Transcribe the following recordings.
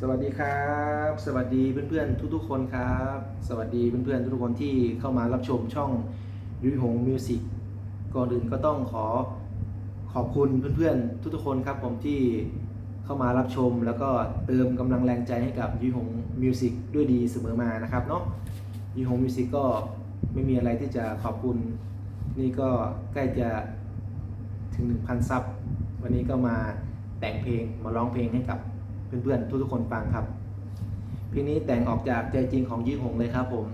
สวัสดีครับ สวัสดีเพื่อนๆทุกๆคนครับ สวัสดีเพื่อนๆทุกๆคนที่เข้ามารับชมช่องยุ้ยหงมิวสิกก่อนอื่นก็ต้องขอขอบคุณเพื่อนๆทุกๆคนครับผมที่เข้ามารับชม แล้วก็เติมกำลังแรงใจให้กับยุ้ยหงมิวสิกด้วยดีเสมอมานะครับเนาะยุ้ยหงมิวสิกก็ไม่มีอะไรที่จะขอบคุณนี่ก็ใกล้จะถึง 1,000 ซับ วันนี้ก็มาแต่งเพลงมาร้องเพลงให้กับ เพื่อนๆทุกๆคนฟังครับ เพลงนี้แต่งออกจากใจจริงของยี่หงเลยครับ ผม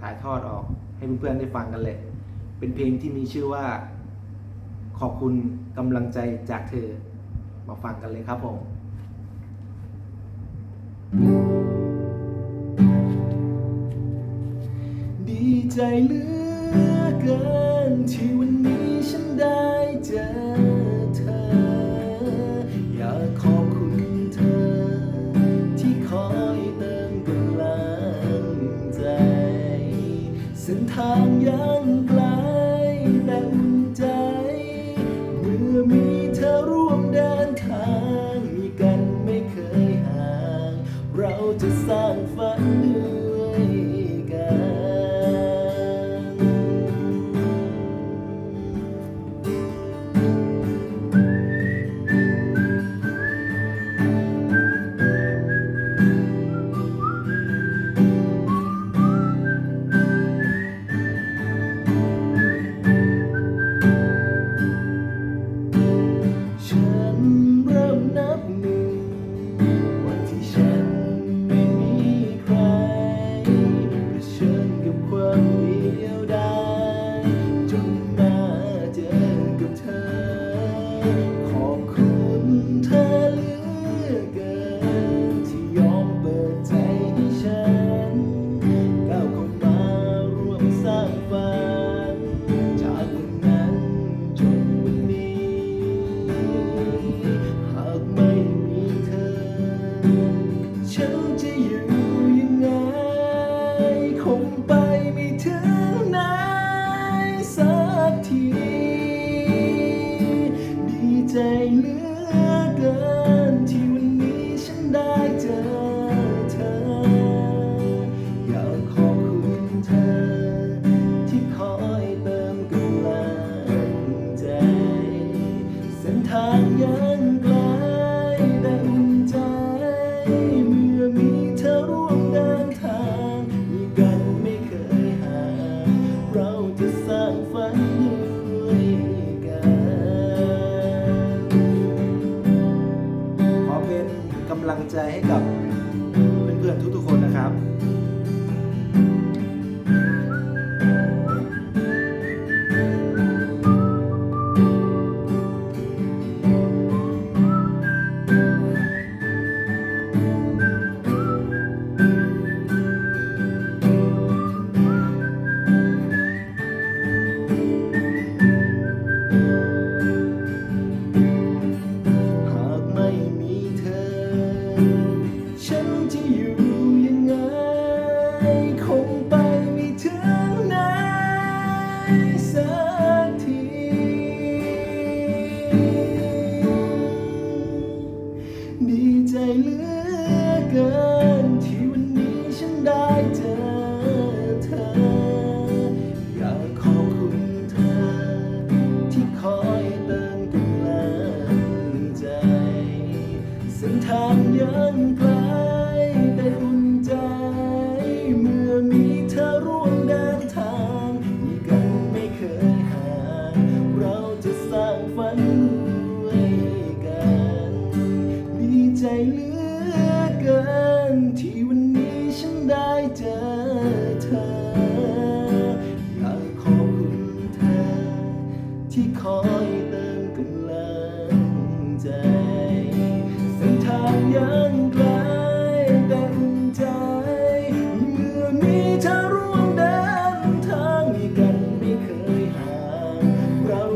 ถ่ายทอดออกให้เพื่อนๆได้ฟังกันเลย เป็นเพลงที่มีชื่อว่า ขอบคุณกำลังใจจากเธอ มาฟังกันเลยครับผม ดีใจเหลือเกินที่วันนี้ฉันได้เจอ แ Thank you. ไกำ เหลือเกินที่วันนี้ฉันได้เจอ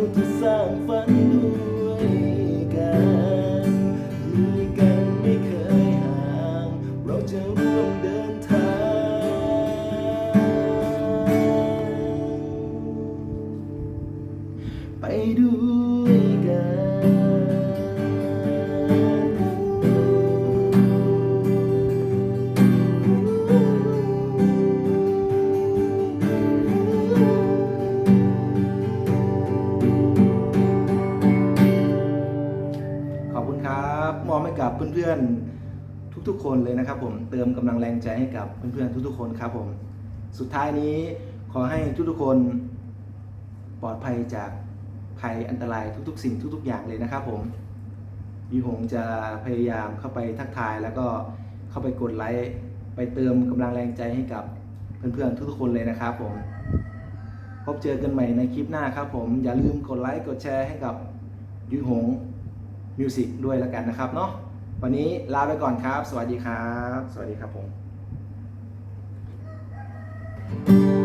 เราจะสร้างฝัน พื่อนๆทุกๆ คนเลยนะครับผมเติมกำลังแรงใจให้กับเพื่อนๆทุกๆ คนครับผมสุดท้ายนี้ขอให้ทุกๆ คนปลอดภัยจากภัยอันตรายทุกๆ สิ่งทุก ๆ อย่างเลยนะครับผมยีหงจะพยายามเข้าไปทักทายแล้วก็เข้าไปกดไลค์ไปเติมกำลังแรงใจให้กับเพื่อนๆทุกๆคนเลยนะครับผม พบเจอกันใหม่ในคลิปหน้าครับผม อย่าลืมกดไลค์กดแชร์ให้กับยุยหงมิวสิกด้วยแล้วกันนะครับเนาะ วันนี้ลาไปก่อนครับ สวัสดีครับ สวัสดีครับผม